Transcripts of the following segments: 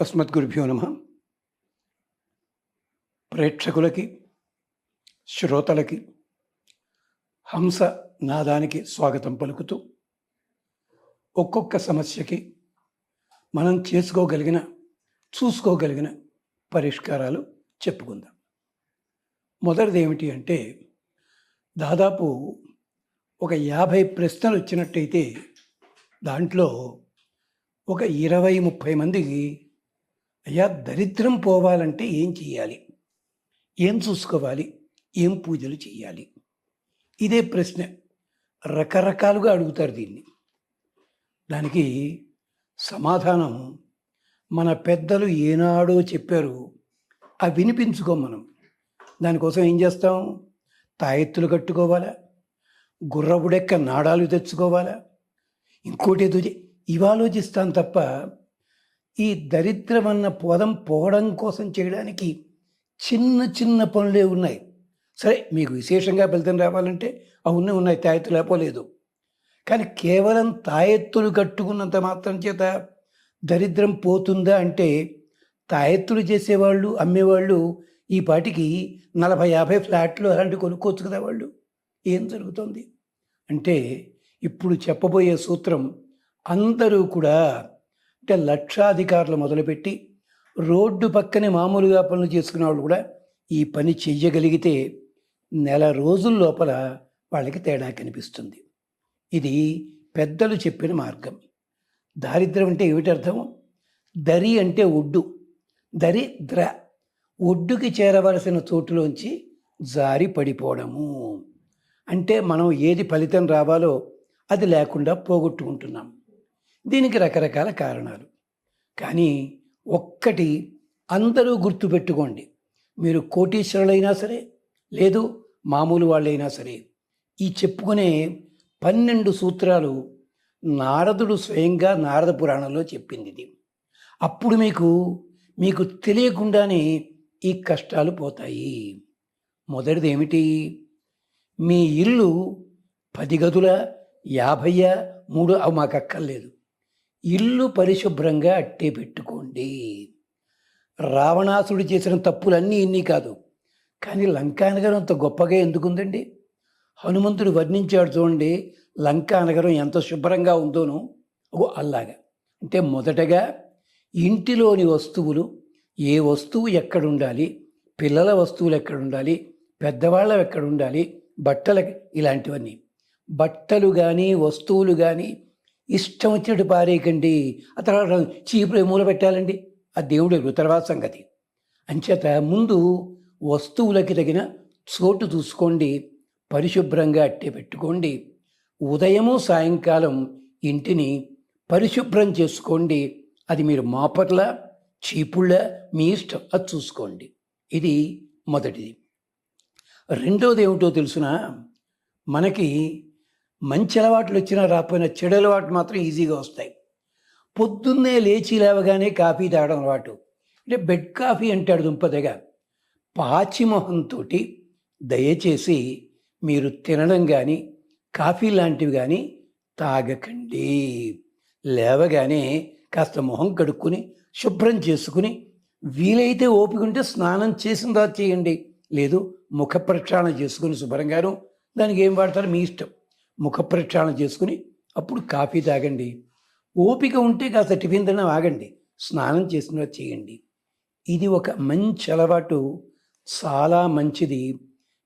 అస్మద్గురుభ్యో నమ. ప్రేక్షకులకి శ్రోతలకి హంస నాదానికి స్వాగతం పలుకుతూ ఒక్కొక్క సమస్యకి మనం చేసుకోగలిగిన చూసుకోగలిగిన పరిష్కారాలు చెప్పుకుందాం. మొదటిది ఏమిటి అంటే దాదాపు ఒక యాభై ప్రశ్నలు వచ్చినట్టయితే దాంట్లో ఒక ఇరవై ముప్పై మందికి అయ్యా దరిద్రం పోవాలంటే ఏం చేయాలి ఏం చూసుకోవాలి? ఏం పూజలు చేయాలి ఇదే ప్రశ్న రకరకాలుగా అడుగుతారు దీన్ని. దానికి సమాధానం మన పెద్దలు ఏనాడో చెప్పారు. అవి వినిపించుకోం మనం. దానికోసం ఏం చేస్తాం? తాయెత్తులు కట్టుకోవాలా? గుర్రపుడెక్క నాడాలు తెచ్చుకోవాలా? ఇంకోటి ఏదో ఇవాలోచిస్తాను తప్ప ఈ దరిద్రం అన్న పదం పోవడం కోసం చేయడానికి చిన్న చిన్న పనులే ఉన్నాయి. సరే మీకు విశేషంగా ఫలితం రావాలంటే అవునే ఉన్నాయి తాయెత్తు లేపోలేదు. కానీ కేవలం తాయెత్తులు కట్టుకున్నంత మాత్రం చేత దరిద్రం పోతుందా అంటే తాయెత్తులు చేసేవాళ్ళు అమ్మేవాళ్ళు ఈ పాటికి నలభై యాభై ఫ్లాట్లు అలాంటివి కొనుక్కోవచ్చు కదా వాళ్ళు. ఏం జరుగుతుంది? అంటే ఇప్పుడు చెప్పబోయే సూత్రం అందరూ కూడా అంటే లక్షాధికారులు మొదలుపెట్టి రోడ్డు పక్కనే మామూలుగా పనులు చేసుకునే వాళ్ళు కూడా ఈ పని చెయ్యగలిగితే నెల రోజుల లోపల వాళ్ళకి తేడా కనిపిస్తుంది. ఇది పెద్దలు చెప్పిన మార్గం. దారిద్ర్యం అంటే ఏమిటి అర్థం? దరి అంటే ఒడ్డు. దరి ద్ర ఒడ్డుకి చేరవలసిన చోటులోంచి జారి పడిపోవడము. అంటే మనం ఏది ఫలితం రావాలో అది లేకుండా పోగొట్టుకుంటున్నాం. దీనికి రకరకాల కారణాలు. కానీ ఒక్కటి అందరూ గుర్తుపెట్టుకోండి. మీరు కోటీశ్వరులైనా సరే లేదు మామూలు వాళ్ళైనా సరే ఈ చెప్పుకునే పన్నెండు సూత్రాలు నారదుడు స్వయంగా నారద పురాణంలో చెప్పింది ఇది. అప్పుడు మీకు మీకు తెలియకుండానే ఈ కష్టాలు పోతాయి. మొదటిది ఏమిటి మీ ఇల్లు పది గదుల యాభయ్య మూడు అవి మాకు అక్కర్లేదు ఇల్లు పరిశుభ్రంగా అట్టే పెట్టుకోండి. రావణాసుడు చేసిన తప్పులన్నీ ఇన్ని కాదు. కానీ లంకానగరం అంత గొప్పగా ఎందుకుందండి? హనుమంతుడు వర్ణించాడు చూడండి లంకానగరం ఎంత శుభ్రంగా ఉందోనో. ఓ అల్లాగా. అంటే మొదటగా ఇంటిలోని వస్తువులు ఏ వస్తువు ఎక్కడుండాలి పిల్లల వస్తువులు ఎక్కడ ఉండాలి పెద్దవాళ్ళ ఎక్కడ ఉండాలి బట్టల ఇలాంటివన్నీ. బట్టలు కానీ వస్తువులు కానీ ఇష్టం వచ్చినట్టు పారేయకండి. ఆ తర్వాత చీపులు మూల పెట్టాలండి. ఆ దేవుడు తర్వాత సంగతి. అంచేత ముందు వస్తువులకి తగిన చోటు చూసుకోండి. పరిశుభ్రంగా అట్టే పెట్టుకోండి. ఉదయము సాయంకాలం ఇంటిని పరిశుభ్రం చేసుకోండి. అది మీరు మాపర్ల చీపుళ్ళ మీ ఇష్టం. అది చూసుకోండి. ఇది మొదటిది. రెండోది ఏమిటో తెలుసిన? మనకి మంచి అలవాట్లు వచ్చినా రాకపోయినా చెడు అలవాట్లు మాత్రం ఈజీగా వస్తాయి. పొద్దున్నే లేచి లేవగానే కాఫీ తాగడం అలవాటు. అంటే బెడ్ కాఫీ అంటాడు దుంపదగ పాచిమొహంతో దయచేసి మీరు తినడం కానీ కాఫీ లాంటివి కానీ తాగకండి. లేవగానే కాస్త మొహం కడుక్కుని శుభ్రం చేసుకుని వీలైతే ఓపిక ఉంటే స్నానం చేసిన తర్వాత చేయండి. లేదు ముఖ ప్రక్షాళన చేసుకుని శుభ్రంగాను దానికి ఏం వాడతారో? మీ ఇష్టం. ముఖ ప్రక్షాళన చేసుకుని అప్పుడు కాఫీ తాగండి. ఓపిక ఉంటే కాస్త టిఫిన్ తినడం ఆగండి. స్నానం చేసిన చేయండి. ఇది ఒక మంచి అలవాటు. చాలా మంచిది.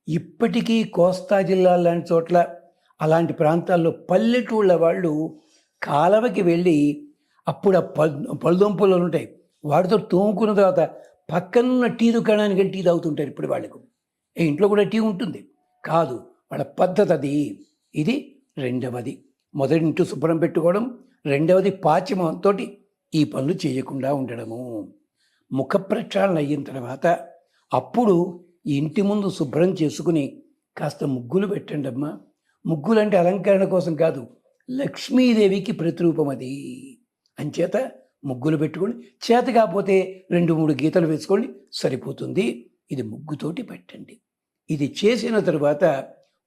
ఇప్పటికీ కోస్తా జిల్లా లాంటి చోట్ల అలాంటి ప్రాంతాల్లో పల్లెటూళ్ళ వాళ్ళు కాలవకి వెళ్ళి అప్పుడు ఆ పల్ పళ్ళదొంపలు ఉంటాయి. వాటితో తోముకున్న తర్వాత పక్కనున్న టీ దుకాణానికి టీ తాగుతుంటారు ఇప్పుడు వాళ్ళకు. ఇంట్లో కూడా టీ ఉంటుంది. కాదు వాళ్ళ పద్ధతి అది ఇది రెండవది. మొదటి ఇంటి శుభ్రం పెట్టుకోవడం రెండవది పాచిమంతో ఈ పనులు చేయకుండా ఉండడము. ముఖ ప్రక్షాళన అయిన తర్వాత అప్పుడు ఇంటి ముందు శుభ్రం చేసుకుని కాస్త ముగ్గులు పెట్టండి అమ్మా. ముగ్గులు అంటే అలంకరణ కోసం కాదు లక్ష్మీదేవికి ప్రతిరూపం అది. అంచేత ముగ్గులు పెట్టుకోండి చేత కాకపోతే రెండు మూడు గీతలు వేసుకోండి సరిపోతుంది. ఇది ముగ్గుతోటి పెట్టండి. ఇది చేసిన తరువాత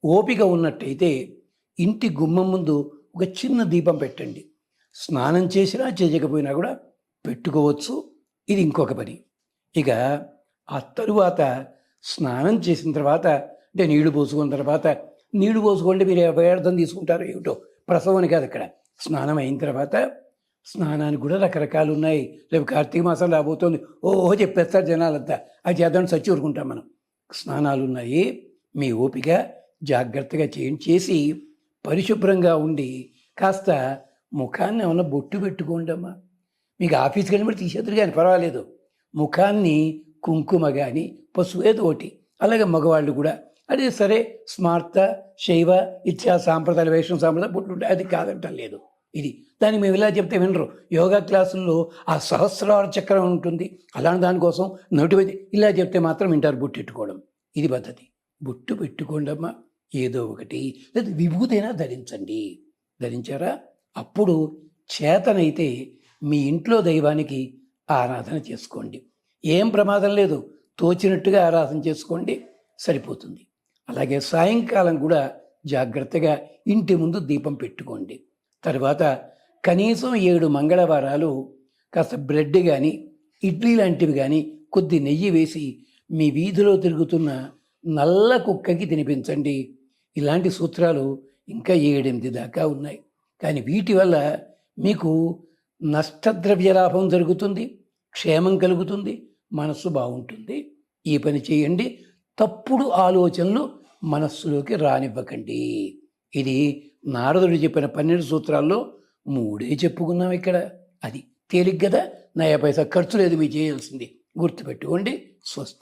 ఓపిక ఉన్నట్టయితే ఇంటి గుమ్మం ముందు ఒక చిన్న దీపం పెట్టండి. స్నానం చేసినా చేయకపోయినా కూడా పెట్టుకోవచ్చు. ఇది ఇంకొక పని. ఇక ఆ తరువాత స్నానం చేసిన తర్వాత అంటే నీళ్ళు పోసుకున్న తర్వాత నీళ్ళు పోసుకోండి మీరు వ్యర్థం తీసుకుంటారు ఏమిటో. ప్రసవం అని కాదు అక్కడ. స్నానం అయిన తర్వాత స్నానానికి కూడా రకరకాలు ఉన్నాయి. రేపు కార్తీక మాసం రాబోతోంది. ఓహో చెప్పేస్తారు జనాలంతా. అది చేద్దాం చచ్చి ఊరుకుంటాం మనం. స్నానాలు ఉన్నాయి. మీ ఓపిక జాగ్రత్తగా చేయండి చేసి పరిశుభ్రంగా ఉండి కాస్త ముఖాన్ని ఏమన్నా బొట్టు పెట్టుకోండి అమ్మా మీకు ఆఫీస్కి వెళ్ళి తీసేద్దరు కానీ పర్వాలేదు. ముఖాన్ని కుంకుమ కానీ పసుపు ఏదో ఒకటి. అలాగే మగవాళ్ళు కూడా. అదే సరే స్మార్త శైవ ఇచ్చా సాంప్రదాయ వైష్ణవ సాంప్రదాయ బొట్లు అది కాదంట లేదు. ఇది. దాన్ని మేము ఇలా చెప్తే వినరు. యోగా క్లాసుల్లో ఆ సహస్రార చక్రం ఉంటుంది. అలాంటి దానికోసం నటువైతే ఇలా చెప్తే మాత్రం వింటారు బుట్టెట్టుకోవడం ఇది పద్ధతి. బొట్టు పెట్టుకోండమ్మా. ఏదో ఒకటి. లేదా విభూతైనా ధరించండి. ధరించారా? అప్పుడు చేతనైతే మీ ఇంట్లో దైవానికి ఆరాధన చేసుకోండి. ఏం ప్రమాదం లేదు. తోచినట్టుగా ఆరాధన చేసుకోండి. సరిపోతుంది. అలాగే సాయంకాలం కూడా జాగ్రత్తగా ఇంటి ముందు దీపం పెట్టుకోండి. తర్వాత కనీసం ఏడు మంగళవారాలు కాస్త బ్రెడ్ కానీ ఇడ్లీ లాంటివి కానీ కొద్ది నెయ్యి వేసి మీ వీధిలో తిరుగుతున్న నల్ల కుక్కకి తినిపించండి. ఇలాంటి సూత్రాలు ఇంకా ఏడెనిమిది దాకా ఉన్నాయి. కానీ వీటి వల్ల మీకు నష్టద్రవ్య లాభం జరుగుతుంది క్షేమం కలుగుతుంది మనస్సు బాగుంటుంది. ఈ పని చేయండి. తప్పుడు ఆలోచనలు మనస్సులోకి రానివ్వకండి. ఇది నారదుడు చెప్పిన పన్నెండు సూత్రాల్లో మూడే చెప్పుకున్నాం ఇక్కడ. అది తేలిగ్గదా కదా? నయా పైసా ఖర్చు లేదు మీరు చేయాల్సింది. గుర్తుపెట్టుకోండి. స్వస్తి.